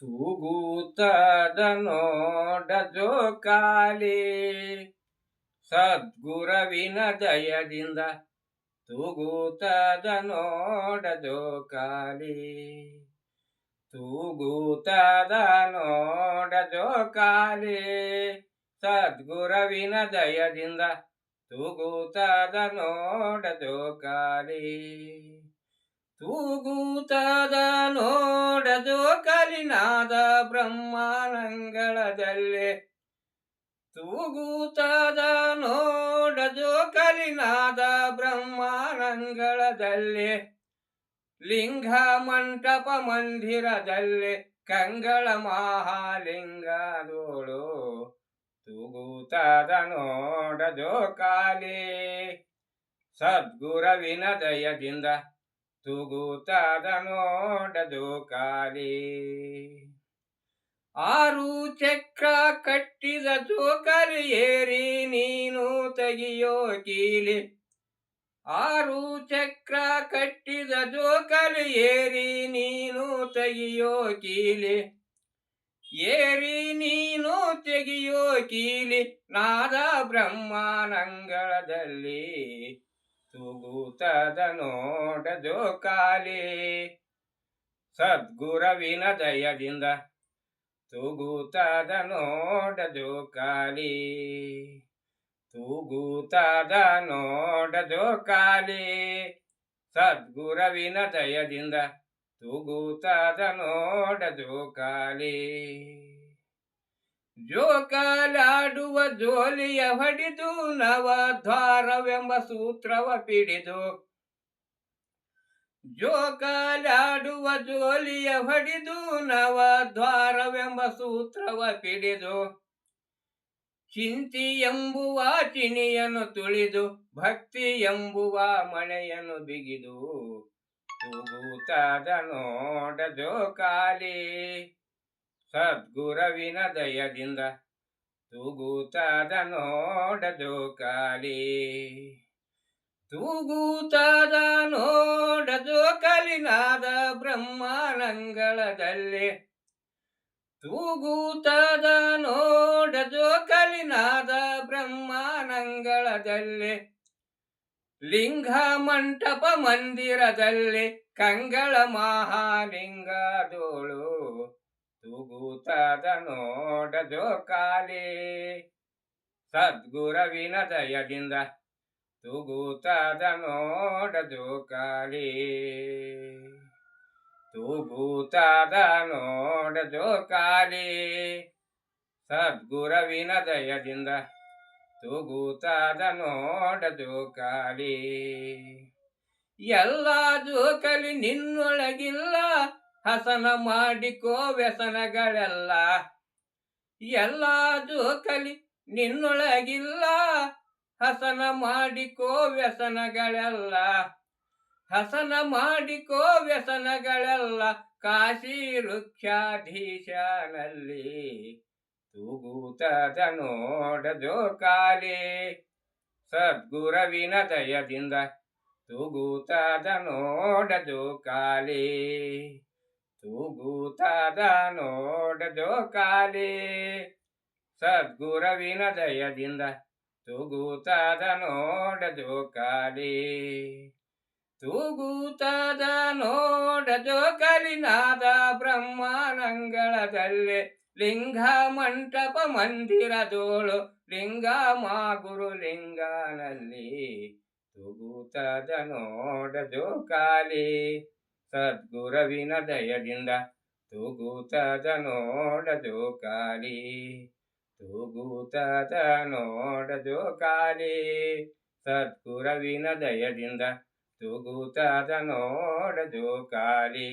ತೂಗೂತದ ನೋಡ ಜೋಕಾಲಿ ಸದ್ಗುರವಿನ ದಯದಿಂದ ತೂಗೂತದ ನೋಡ ಜೋಕಾಲಿ ತೂಗೂತದ ನೋಡ ಜೋಕಾಲಿ ಸದ್ಗುರವಿನ ದಯದಿಂದ ತೂಗೂತದ ನೋಡ ಜೋಕಾಲಿ ತೂಗೂತದ ನೋಡದು ಕಲಿನಾದ ಬ್ರಹ್ಮಾನಂಗಳದಲ್ಲಿ. ತೂಗೂತದ ನೋಡದು ಕಲಿನಾದ ಬ್ರಹ್ಮಾನಂಗಳದಲ್ಲಿ. ಲಿಂಗ ಮಂಟಪ ಮಂದಿರದಲ್ಲಿ ಕಂಗಳ ಮಹಾಲಿಂಗದೋಳು. ತೂಗೂತದ ನೋಡದು ಕಾಲಿ ಸದ್ಗುರವಿನ ದಯದಿಂದ ತೂಗೂತದ ನೋಡದು ಕಾಲಿ ಆರು ಚಕ್ರ ಕಟ್ಟಿದ ಜೋಕಲಿ ಏರಿ ನೀನು ತೆಗಿಯೋ ಕೀಲಿ. ಆರು ಚಕ್ರ ಕಟ್ಟಿದ ಜೋಕಲಿ ಏರಿ ನೀನು ತೆಗಿಯೋ ಕೀಲಿ. ಏರಿ ನೀನು ತೆಗಿಯೋ ಕೀಲಿ, ನಾದ ಬ್ರಹ್ಮಾನಂಗಳದಲ್ಲಿ. ತೂಗೂತದ ನೋಡ ಜೋಕಾಲಿ ಸದ್ಗುರವಿನ ದಯದಿಂದ ತೂಗೂತದ ನೋಡ ಜೋಕಾಲಿ ತೂಗೂತದ ನೋಡ ಜೋಕಾಲಿ ಸದ್ಗುರವಿನ ದಯದಿಂದ ತೂಗೂತದ ನೋಡ ಜೋಕಾಲಿ ಜೋಕಾಲಾಡುವ ಜೋಲಿಯ ಹೊಡಿದು ನವದ್ವಾರವೆಂಬ ಸೂತ್ರವ ಪಿಡಿದು. ಜೋಕಾಲಾಡುವ ಜೋಲಿಯ ಹೊಡಿದು ನವದ್ವಾರವೆಂಬ ಸೂತ್ರವ ಪಿಡಿದು. ಚಿಂತಿ ಎಂಬುವ ಚಿನಿಯನ್ನು ತುಳಿದು ಭಕ್ತಿ ಎಂಬುವ ಮಳೆಯನ್ನು ಬಿಗಿದು. ತೂಗೂತದ ನೋಡ ಜೋಕಾಲಿ. ಸದ್ಗುರವಿನ ದಯದಿಂದ ತೂಗೂತಾದ ನೋಡದು ಕಾಲಿ ತೂಗೂತಾದ ನೋಡದು ಕಲಿನಾದ ಬ್ರಹ್ಮಾನಂಗಳದಲ್ಲಿ. ತೂಗೂತಾದ ನೋಡದು ಕಲಿನಾದ ಬ್ರಹ್ಮಾನಂಗಳದಲ್ಲಿ. ಲಿಂಗ ಮಂಟಪ ಮಂದಿರದಲ್ಲಿ ಕಂಗಳ ಮಹಾಲಿಂಗದೋಳು. ತೂಗೂತದ ನೋಡ ಜೋಕಾಲಿ ಸದ್ಗುರವಿನ ದಯದಿಂದ ತೂಗೂತದ ನೋಡ ಜೋಕಾಲಿ ತೂಗೂತದ ನೋಡ ಜೋಕಾಲಿ ಸದ್ಗುರವಿನ ದಯದಿಂದ ತೂಗೂತದ ನೋಡ ಜೋಕಾಲಿ ಎಲ್ಲ ಜೋಕಲಿ ನಿನ್ನೊಳಗಿಲ್ಲ ಹಸನ ಮಾಡಿಕೋ ವ್ಯಸನಗಳೆಲ್ಲ. ಎಲ್ಲ ಜೋಕಲಿ ನಿನ್ನೊಳಗಿಲ್ಲ. ಹಸನ ಮಾಡಿಕೋ ವ್ಯಸನಗಳೆಲ್ಲ. ಹಸನ ಮಾಡಿಕೋ ವ್ಯಸನಗಳೆಲ್ಲ. ಕಾಶಿ ವೃಕ್ಷಾಧೀಶನಲ್ಲಿ ತೂಗೂತದ ನೋಡ ಜೋಕಾಲಿ. ಸದ್ಗುರವಿನ ದಯದಿಂದ ತೂಗೂತದ ನೋಡ ಜೋಕಾಲಿ. ತೂಗೂತದ ನೋಡ ಜೋಕಾಲಿ ಸದ್ಗುರವಿನ ದಯದಿಂದ ತೂಗೂತದ ನೋಡ ಜೋಕಾಲಿ ತೂಗೂತದ ನೋಡ ಜೋಕಾಲಿನಾದ ಬ್ರಹ್ಮಾನಂಗಳದಲ್ಲಿ ಲಿಂಗ ಮಂಟಪ ಮಂದಿರದೋಳು ಲಿಂಗ ಮಾಗುರು ಲಿಂಗನಲ್ಲಿ ತೂಗೂತದ ನೋಡ ಜೋಕಾಲಿ ಸದ್ಗುರವಿನ ದಯದಿಂದ ತೂಗೂತದ ನೋಡದು ಕಾಲಿ ತೂಗೂತದ ನೋಡದು ಕಾಲಿ ಸದ್ಗುರವಿನ ದಯದಿಂದ ತೂಗೂತದ ನೋಡದು ಜೋಕಾಲಿ